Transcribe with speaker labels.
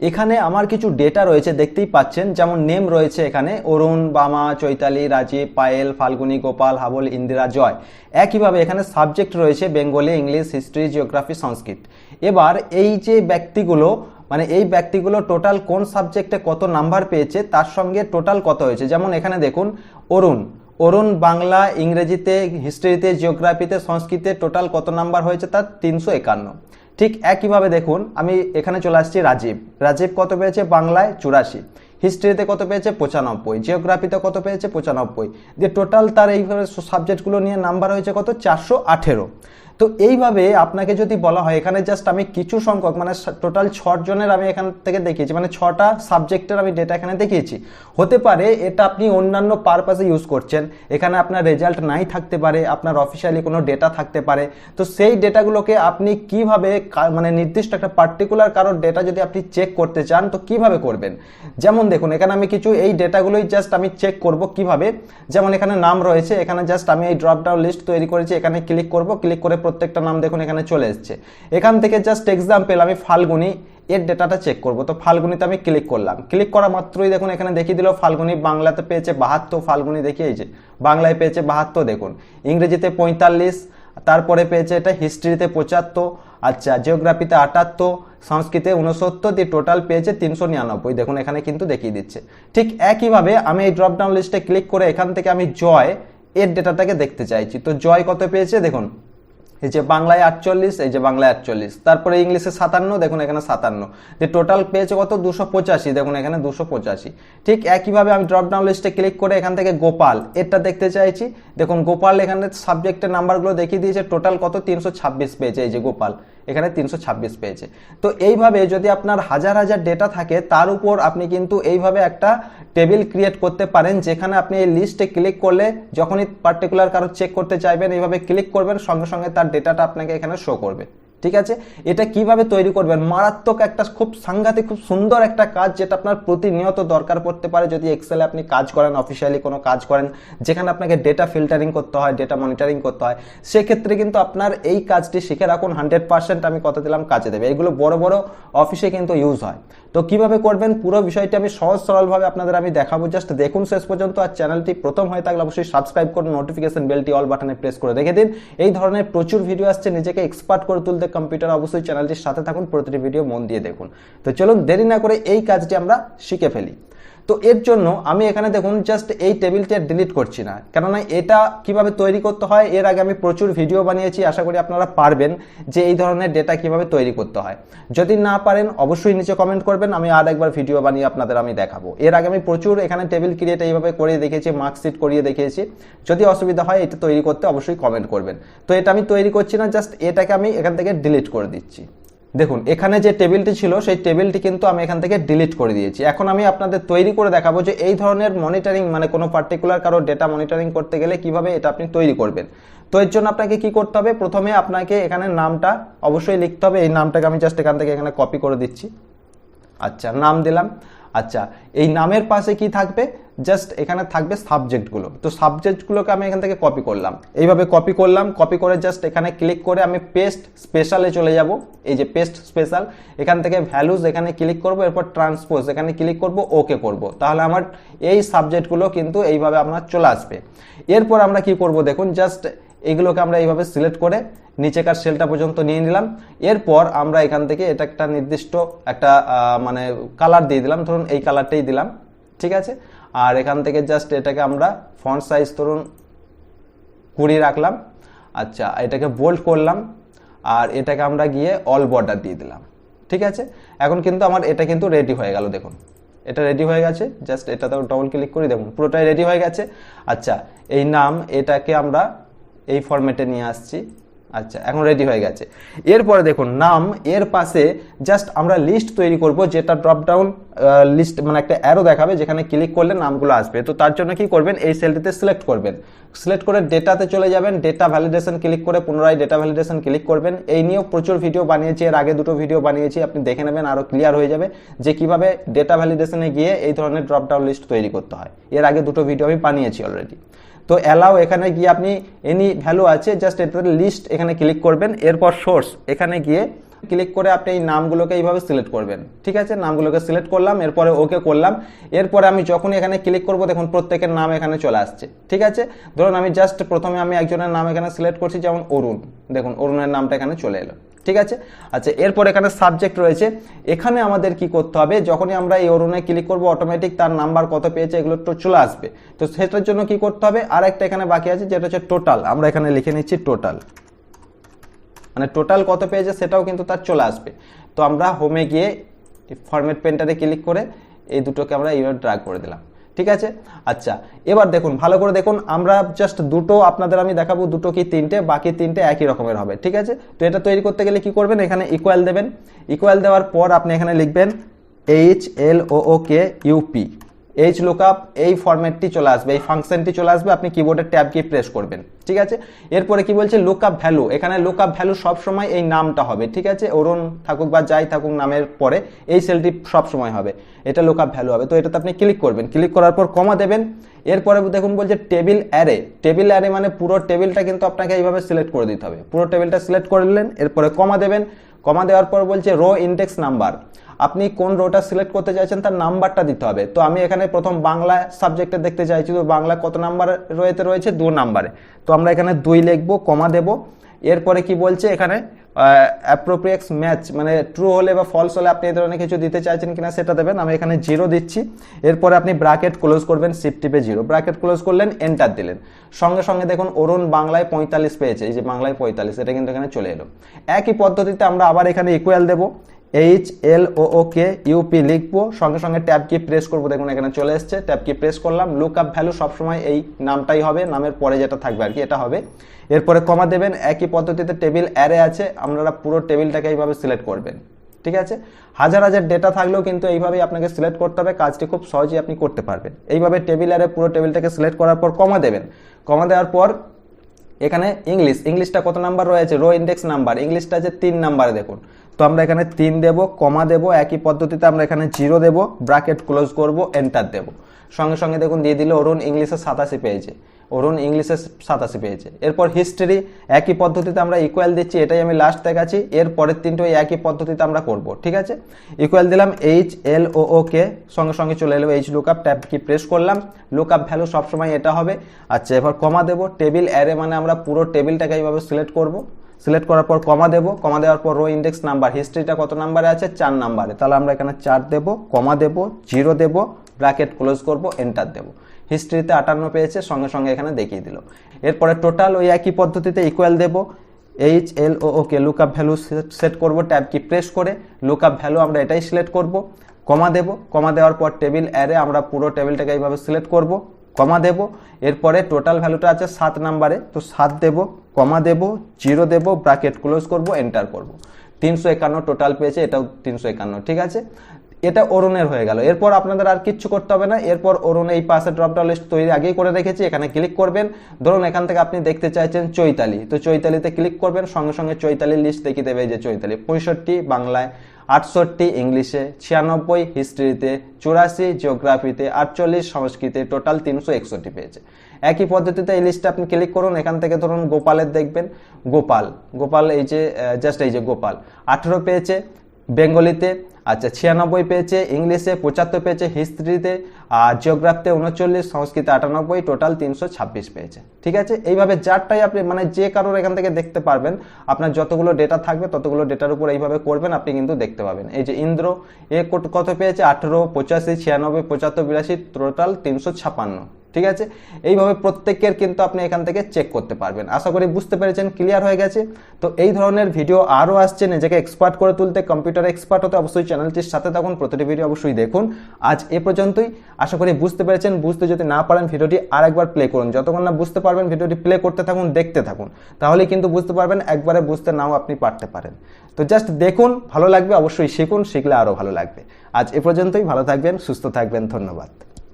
Speaker 1: এখানে আমার কিছু ডেটা রয়েছে, দেখতেই পাচ্ছেন। যেমন নেম রয়েছে এখানে, অরুণ, বামা, চৈতালি, রাজীব, পায়েল, ফাল্গুনি, গোপাল, হাবল, ইন্দিরা, জয়। একইভাবে এখানে সাবজেক্ট রয়েছে Bengali, English history geography Sanskrit. এবার এই যে ব্যক্তিগুলো মানে এই ব্যক্তিগুলো টোটাল কোন সাবজেক্টে কত নাম্বার পেয়েছে, তার সঙ্গে টোটাল কত হয়েছে? যেমন এখানে দেখুন, অরুণ। অরুণ বাংলা, ইংরেজিতে হিস্ট্রিতে জিওগ্রাফিতে সংস্কৃতে টোটাল কত নাম্বার হয়েছে তার? তিনশো একান্ন। ঠিক একইভাবে দেখুন, আমি এখানে চলে আসছি রাজীব। রাজীব কত পেয়েছে? বাংলায় চুরাশি। হিস্ট্রিতে কত পেয়েছে? পঁচানব্বই। জিওগ্রাফিতে কত পেয়েছে? পঁচানব্বই। দিয়ে টোটাল তার এইভাবে সাবজেক্টগুলো নিয়ে নাম্বার হয়েছে কত? চারশো আঠেরো। তো এইভাবে আপনাকে যদি বলা হয়, এখানে জাস্ট আমি কিছু সংখ্যক মানে টোটাল জনের আমি এখান থেকে দেখিয়েছি মানে ছটা সাবজেক্টের আমি ডেটা এখানে দেখিয়েছি। হতে পারে এটা আপনি অন্যান্য পারপাসে ইউজ করছেন, এখানে আপনার রেজাল্ট নাই থাকতে পারে, আপনার অফিসিয়ালি কোনো ডেটা থাকতে পারে। তো সেই ডেটাগুলোকে আপনি কীভাবে মানে নির্দিষ্ট একটা পার্টিকুলার কারোর ডেটা যদি আপনি চেক করতে চান, তো কীভাবে করবেন? যেমন দেখুন, এখানে আমি কিছু, এই ডেটাগুলোই জাস্ট আমি চেক করব কীভাবে? যেমন এখানে নাম রয়েছে, এখানে জাস্ট আমি এই ড্রপ ডাউন লিস্ট তৈরি করেছি, এখানে ক্লিক করব ক্লিক করে প্রত্যেকটা নাম দেখুন এখানে চলে এসেছে। এখান থেকে জাস্ট এক্সাম্পল আমি ফাল্গুনি, এর ডেটাটা চেক করব। তো ফাল্গুনিতে আমি ক্লিক করলাম। ক্লিক করা মাত্রই দেখুন এখানে দেখিয়ে দিল, ফাল্গুনি বাংলাতে পেয়েছে বাহাত্তর, ফাল্গুনি দেখিয়ে যে, বাংলায় পেয়েছে বাহাত্তর দেখুন। ইংরেজিতে পঁয়তাল্লিশ, তারপরে পেয়েছে এটা হিস্ট্রিতে পঁচাত্তর আচ্ছা জিওগ্রাফিতে আটাত্তর, সংস্কৃতে উনসত্তর দিয়ে টোটাল পেয়েছে তিনশো নিরানব্বই। দেখুন এখানে কিন্তু দেখিয়ে দিচ্ছে। ঠিক একইভাবে আমি এই ড্রপ ডাউন লিস্টে ক্লিক করে এখান থেকে আমি জয়, এর ডেটাটাকে দেখতে চাইছি। তো জয় কত পেয়েছে দেখুন? এই যে বাংলায় আটচল্লিশ, এই যে বাংলায় আটচল্লিশ। তারপরে ইংলিশে সাতান্ন, দেখুন এখানে সাতান্ন। যে টোটাল পেয়েছে কত? দুশো পঁচাশি, দেখুন এখানে দুশো পঁচাশি। ঠিক একইভাবে আমি ড্রপ ডাউন লিস্টে ক্লিক করে এখান থেকে গোপাল এটা দেখতে চাইছি। দেখুন গোপাল এখানে সাবজেক্টের নাম্বারগুলো দেখিয়ে দিয়েছে টোটাল কত? তিনশো ছাব্বিশ পেয়েছে এই যে গোপাল। এখানে তিনশো ছাব্বিশ পেয়েছে। তো এইভাবে যদি আপনার হাজার হাজার ডেটা থাকে, তার উপর আপনি কিন্তু এইভাবে একটা টেবিল ক্রিয়েট করতে পারেন, যেখানে আপনি এই লিস্টে ক্লিক করলে যখনই পার্টিকুলার কারও চেক করতে চাইবেন, এইভাবে ক্লিক করবেন, সঙ্গে সঙ্গে তার ডেটাটা আপনাকে এখানে শো করবে। ঠিক আছে? এটা কীভাবে তৈরি করবেন? মারাত্মক একটা খুব সাংঘাতিক, খুব সুন্দর একটা কাজ যেটা আপনার প্রতিনিয়ত দরকার পড়তে পারে। যদি এক্সেলে আপনি কাজ করেন অফিসিয়ালি কোনো কাজ করেন, যেখানে আপনাকে ডেটা ফিল্টারিং করতে হয় ডেটা মনিটরিং করতে হয়, সেক্ষেত্রে কিন্তু আপনার এই কাজটি শিখে রাখুন। হান্ড্রেড পার্সেন্ট আমি কথা দিলাম, কাজে দেবে। এগুলো বড় বড় অফিসে কিন্তু ইউজ হয়। তো কীভাবে করবেন? পুরো বিষয়টি আমি সহজ, সরলভাবে আপনাদের আমি দেখাবো। জাস্ট দেখুন শেষ পর্যন্ত আর চ্যানেলটি প্রথম হয়ে থাকলে অবশ্যই সাবস্ক্রাইব করুন নোটিফিকেশন বেলটি অল বাটনে প্রেস করে রেখে দিন। এই ধরনের প্রচুর ভিডিও আসছে, নিজেকে এক্সপার্ট করে তুলতে কম্পিউটার অবশ্যই চ্যানেলটির সাথে থাকুন, প্রতিটি ভিডিও মন দিয়ে দেখুন। তো চলুন দেরি না করে এই কাজটি আমরা শিখে ফেলি। তো এর জন্য আমি এখানে দেখুন জাস্ট এই টেবিলটা ডিলিট করছি না। কেননা এটা কীভাবে তৈরি করতে হয়, এর আগে আমি প্রচুর ভিডিও বানিয়েছি, আশা করি আপনারা পারবেন যে এই ধরনের ডেটা কীভাবে তৈরি করতে হয়। যদি না পারেন, অবশ্যই নিচে কমেন্ট করবেন, আমি আর একবার ভিডিও বানিয়ে আপনাদের আমি দেখাবো। এর আগে আমি প্রচুর এখানে টেবিল ক্রিয়েট এইভাবে করে দেখিয়েছি মার্কশিট করিয়ে দেখিয়েছি যদি অসুবিধা হয়, এটা তৈরি করতে অবশ্যই কমেন্ট করবেন। তো এটা আমি তৈরি করছি না জাস্ট এটাকে আমি এখান থেকে ডিলিট করে দিচ্ছি। দেখুন, এখানে যে টেবিলটি ছিল, সেই টেবিলটি কিন্তু আমি এখান থেকে ডিলিট করে দিয়েছি। এখন আমি আপনাদের তৈরি করে দেখাবো যে এই ধরনের মনিটরিং মানে কোনো পার্টিকুলার কারও ডেটা মনিটরিং করতে গেলে কীভাবে এটা আপনি তৈরি করবেন। তো এর জন্য আপনাকে কি করতে হবে? প্রথমে আপনাকে এখানে নামটা অবশ্যই লিখতে হবে। এই নামটাকে আমি জাস্ট এখান থেকে এখানে কপি করে দিচ্ছি। আচ্ছা নাম দিলাম। আচ্ছা এই নামের পাশে কি থাকবে? জাস্ট এখানে থাকবে সাবজেক্টগুলো তো সাবজেক্টগুলোকে আমি এখান থেকে কপি করলাম। এইভাবে কপি করলাম কপি করে জাস্ট এখানে ক্লিক করে আমি পেস্ট স্পেশালে চলে যাব। এই যে পেস্ট স্পেশাল এখান থেকে ভ্যালুজ এখানে ক্লিক করব, এরপর ট্রান্সপোজ এখানে ক্লিক করব ওকে করব। তাহলে আমার এই সাবজেক্টগুলো কিন্তু এইভাবে আপনার চলে আসবে। এরপর আমরা কি করব দেখুন জাস্ট এগুলোকে আমরা এইভাবে সিলেক্ট করে নিচেকার সেলটা পর্যন্ত নিয়ে নিলাম। এরপর আমরা এখান থেকে এটা একটা নির্দিষ্ট একটা মানে কালার দিয়ে দিলাম। ধরুন এই কালারটাই দিলাম। ঠিক আছে? আর এখান থেকে জাস্ট এটাকে আমরা ফন্ট সাইজ ধরুন কুড়ি রাখলাম। আচ্ছা এটাকে বোল্ড করলাম আর এটাকে আমরা গিয়ে অল বর্ডার দিয়ে দিলাম। ঠিক আছে? এখন কিন্তু আমার এটা কিন্তু রেডি হয়ে গেল, দেখুন। এটা রেডি হয়ে গেছে। জাস্ট এটাতে ডবল ক্লিক করি, দেখুন, পুরোটাই রেডি হয়ে গেছে। আচ্ছা এই নাম এটাকে আমরা এই ফরম্যাটে নিয়ে আসছি। আচ্ছা এখন রেডি হয়ে গেছে। এরপরে দেখুন, নাম, এর পাশে জাস্ট আমরা লিস্ট তৈরি করব, যেটা ড্রপ ডাউন লিস্ট মানে একটা অ্যারো দেখাবে, যেখানে ক্লিক করলে নামগুলো আসবে। তো তার জন্য কি করবেন, এই সেলটিতে সিলেক্ট করবেন। সিলেক্ট করে ডেটাতে চলে যাবেন ডেটা ভ্যালিডেশন ক্লিক করে পুনরায় ডেটা ভ্যালিডেশন ক্লিক করবেন। এই নিয়েও প্রচুর ভিডিও বানিয়েছি, এর আগে দুটো ভিডিও বানিয়েছি, আপনি দেখে নেবেন আরও ক্লিয়ার হয়ে যাবে যে কীভাবে ডেটা ভ্যালিডেশনে গিয়ে এই ধরনের ড্রপ ডাউন লিস্ট তৈরি করতে হয়। এর আগে দুটো ভিডিও আমি বানিয়েছি অলরেডি তো অ্যালাউ এখানে গিয়ে আপনি এনি ভ্যালু আছে জাস্ট এটাতে লিস্ট এখানে ক্লিক করবেন, এরপর সোর্স এখানে গিয়ে ক্লিক করে আপনি এই নামগুলোকে এইভাবে সিলেক্ট করবেন। ঠিক আছে? নামগুলোকে সিলেক্ট করলাম, এরপরে ওকে করলাম। এরপরে আমি যখনই এখানে ক্লিক করব, দেখুন প্রত্যেকের নাম এখানে চলে আসছে। ঠিক আছে? ধরুন আমি জাস্ট প্রথমে আমি একজনের নাম এখানে সিলেক্ট করছি, যেমন অরুণ। দেখুন, অরুণের নামটা এখানে চলে এলো। ঠিক আছে? আচ্ছা এরপর এখানে সাবজেক্ট রয়েছে। এখানে আমাদের কি করতে হবে? যখনই আমরা এই অরুণে ক্লিক করব অটোমেটিক তার নাম্বার কত পেয়েছে, এগুলো তো চলে আসবে। তো সেটার জন্য কি করতে হবে? আর একটা এখানে বাকি আছে, যেটা হচ্ছে টোটাল আমরা এখানে লিখে নিচ্ছি টোটাল মানে টোটাল কত পেয়েছে সেটাও কিন্তু তার চলে আসবে। তো আমরা হোমে গিয়ে ফরম্যাট পেন্টারে ক্লিক করে এই দুটোকে আমরা এইভাবে ড্রাগ করে দিলাম। ঠিক আছে? আচ্ছা এবার দেখুন, ভালো করে দেখুন, আমরা জাস্ট দুটো আপনাদের আমি দেখাবো, দুটো কি তিনটে, বাকি তিনটে একই রকমের হবে, ঠিক আছে? তো এটা তৈরি করতে গেলে কি করবেন? এখানে ইকুয়াল দেবেন। ইকুয়াল দেওয়ার পর আপনি এখানে লিখবেন H L O K UP H lookup এই ফরম্যাটটি চলে আসবে, এই ফাংশনটি চলে আসবে, আপনি কিবোর্ডের ট্যাব কি প্রেস করবেন, ঠিক আছে? এরপরে কি বলছে? লুকআপ ভ্যালু এখানে লুকআপ ভ্যালু সব সময় এই নামটা হবে, ঠিক আছে? অরুণ থাকুক বা যাই থাকুক নামের পরে, এই সেলটি সব সময় হবে, এটা লুকআপ ভ্যালু হবে, তো এটাতে আপনি ক্লিক করবেন ক্লিক করার পর কমা দেবেন, এরপরে দেখুন বলছে টেবিল অ্যারে টেবিল অ্যারে মানে পুরো টেবিলটা কিন্তু আপনাকে এইভাবে সিলেক্ট করে দিতে হবে, পুরো টেবিলটা সিলেক্ট করে নিলেন, এরপরে কমা দেবেন কমা দেওয়ার পর বলছে রো ইন্ডেক্স নাম্বার আপনি কোন রোটা সিলেক্ট করতে চাইছেন তার নাম্বারটা দিতে হবে। তো আমি এখানে প্রথম বাংলা সাবজেক্টে দেখতে চাইছি তো বাংলা কত নাম্বার রয়েছে রয়েছে? দু নাম্বারে তো আমরা এখানে দুই লিখব, কমা দেব। এরপরে কি বলছে এখানে? অ্যাপ্রোপ্রিয়েক্স ম্যাচ মানে ট্রু হলে বা ফলস হলে আপনি এই ধরনের কিছু দিতে চাইছেন কিনা সেটা দেবেন। আমি এখানে জিরো দিচ্ছি। এরপরে আপনি ব্র্যাকেট ক্লোজ করবেন শিফট টিপে জিরো ব্র্যাকেট ক্লোজ করলেন এন্টার দিলেন। সঙ্গে সঙ্গে দেখুন, অরুণ বাংলায় পঁয়তাল্লিশ পেয়েছে। এই যে বাংলায় পঁয়তাল্লিশ, এটা কিন্তু এখানে চলে এলো। একই পদ্ধতিতে আমরা আবার এখানে ইকুয়াল দেবো। H L O K UP লিখব। সঙ্গে সঙ্গে ট্যাব কি প্রেস করব। দেখুন, এখানে চলে এসছে। ট্যাব কি প্রেস করলাম। লুক আপ ভ্যালু সবসময় এই নামটাই হবে। নামের পরে যেটা থাকবে আর কি, এটা হবে। এরপরে কমা দেবেন। একই পদ্ধতিতে টেবিল অ্যারে আছে। আপনারা পুরো টেবিলটাকে এইভাবে সিলেক্ট করবেন। ঠিক আছে? হাজার হাজার ডেটা থাকলেও কিন্তু এইভাবেই আপনাকে সিলেক্ট করতে হবে। কাজটি খুব সহজেই আপনি করতে পারবেন। এইভাবে টেবিল অ্যারে পুরো টেবিলটাকে সিলেক্ট করার পর কমা দেবেন। কমা দেওয়ার পর এখানে ইংলিশ, ইংলিশটা কত নাম্বার রয়েছে? Row index number. ইংলিশটা আছে তিন নাম্বারে দেখুন। তো আমরা এখানে তিন দেব, কমা দেব, একই পদ্ধতিতে আমরা এখানে জিরো দেব ব্রাকেট ক্লোজ করব, এন্টার দেব। সঙ্গে সঙ্গে দেখুন দিয়ে দিলে, অরুণ ইংলিশে সাতাশি পেয়েছে। অরুণ ইংলিশে সাতাশি পেয়েছে। এরপর হিস্ট্রি একই পদ্ধতিতে আমরা ইকুয়াল দিচ্ছি, এটাই আমি লাস্ট দেখাচ্ছি। এর পরের তিনটে একই পদ্ধতিতে আমরা করব, ঠিক আছে? ইকুয়াল দিলাম এইচ এল ও ও কে সঙ্গে সঙ্গে চলে এলো H lookup tab key press করলাম। লুকআপ ভ্যালু সবসময় এটা হবে। আচ্ছা এবার কমা দেব টেবিল অ্যারে মানে আমরা পুরো টেবিলটাকে এইভাবে সিলেক্ট করব। সিলেক্ট করার পর কমা দেব। কমা দেওয়ার পর রো ইন্ডেক্স নাম্বার হিস্ট্রিটা কত নাম্বারে আছে? চার নাম্বারে তাহলে আমরা এখানে চার দেব কমা দেব জিরো দেব ব্র্যাকেট ক্লোজ করব এন্টার দেব। হিস্ট্রিতে আটান্ন পেয়েছে, সঙ্গে সঙ্গে এখানে দেখিয়ে দিল। এরপরে টোটাল ওই একই পদ্ধতিতে ইকুয়াল দেব। H L O O K lookup value set করব ট্যাব কি প্রেস করে। লুকআপ ভ্যালু আমরা এটাই সিলেক্ট করব। কমা দেব। কমা দেওয়ার পর টেবিল অ্যারে আমরা পুরো টেবিলটাকে এইভাবে সিলেক্ট করব। কমা দেব। এরপরে টোটাল ভ্যালুটা আছে সাত নাম্বারে। তো সাত দেব কমা দেব জিরো দেব ব্র্যাকেট ক্লোজ করব এন্টার করব। তিনশো একান্ন টোটাল পেয়েছে, এটাও তিনশো একান্ন, ঠিক আছে? এটা অরুণের হয়ে গেল। এরপর আপনাদের আর কিচ্ছু করতে হবে না। এরপর অরুণ এই পাশে ড্রপডাউন লিস্ট তৈরি আগেই করে রেখেছি, এখানে ক্লিক করবেন। ধরুন এখান থেকে আপনি দেখতে চাইছেন চৈতালি। তো চৈতালিতে ক্লিক করবেন, সঙ্গে সঙ্গে চৈতালির লিস্ট দেখিয়ে দেবে যে চৈতালি। পঁয়ষট্টি বাংলায়, আটষট্টি ইংলিশে, ছিয়ানব্বই হিস্ট্রিতে চুরাশি জিওগ্রাফিতে আটচল্লিশ সংস্কৃতে টোটাল তিনশো একষট্টি পেয়েছে। একই পদ্ধতিতে এই লিস্টে আপনি ক্লিক করুন। এখান থেকে ধরুন গোপালের দেখবেন। গোপাল গোপাল এই যে জাস্ট এই যে গোপাল। আঠেরো পেয়েছে। বেঙ্গলিতে আচ্ছা ছিয়ানব্বই পেয়েছে ইংলিশে, পঁচাত্তর পেয়েছে হিস্ট্রিতে, আর জিওগ্রাফিতে উনচল্লিশ, সংস্কৃতে আটানব্বই, টোটাল তিনশো ছাব্বিশ পেয়েছে। ঠিক আছে? এইভাবে যারটাই আপনি মানে যে কারোর এখান থেকে দেখতে পারবেন, আপনার যতগুলো ডেটা থাকবে, ততগুলো ডেটার উপর এইভাবে করবেন, আপনি কিন্তু দেখতে পাবেন। এই যে ইন্দ্র, এ কত পেয়েছে? আঠেরো, পঁচাশি, ছিয়ানব্বই, পঁচাত্তর, বিরাশি, টোটাল তিনশো ছাপান্ন। ঠিক আছে? এইভাবে প্রত্যেকের কিন্তু আপনি এখান থেকে চেক করতে পারবেন। আশা করি বুঝতে পেরেছেন ক্লিয়ার হয়ে গেছে? তো এই ধরনের ভিডিও আরও আসছে, নিজেকে এক্সপার্ট করে তুলতে কম্পিউটার এক্সপার্ট হতে অবশ্যই চ্যানেলটির সাথে থাকুন, প্রতিটি ভিডিও অবশ্যই দেখুন। আজ এ পর্যন্তই। আশা করি বুঝতে পেরেছেন, বুঝতে যদি না পারেন ভিডিওটি আর একবার প্লে করুন। যতক্ষণ না বুঝতে পারবেন ভিডিওটি প্লে করতে থাকুন, দেখতে থাকুন। তাহলে কিন্তু বুঝতে পারবেন, একবারে বুঝতে নাও আপনি পারতে পারেন। তো জাস্ট দেখুন, ভালো লাগবে, অবশ্যই শিখুন, শিখলে আরও ভালো লাগবে। আজ এ পর্যন্তই, ভালো থাকবেন, সুস্থ থাকবেন, ধন্যবাদ।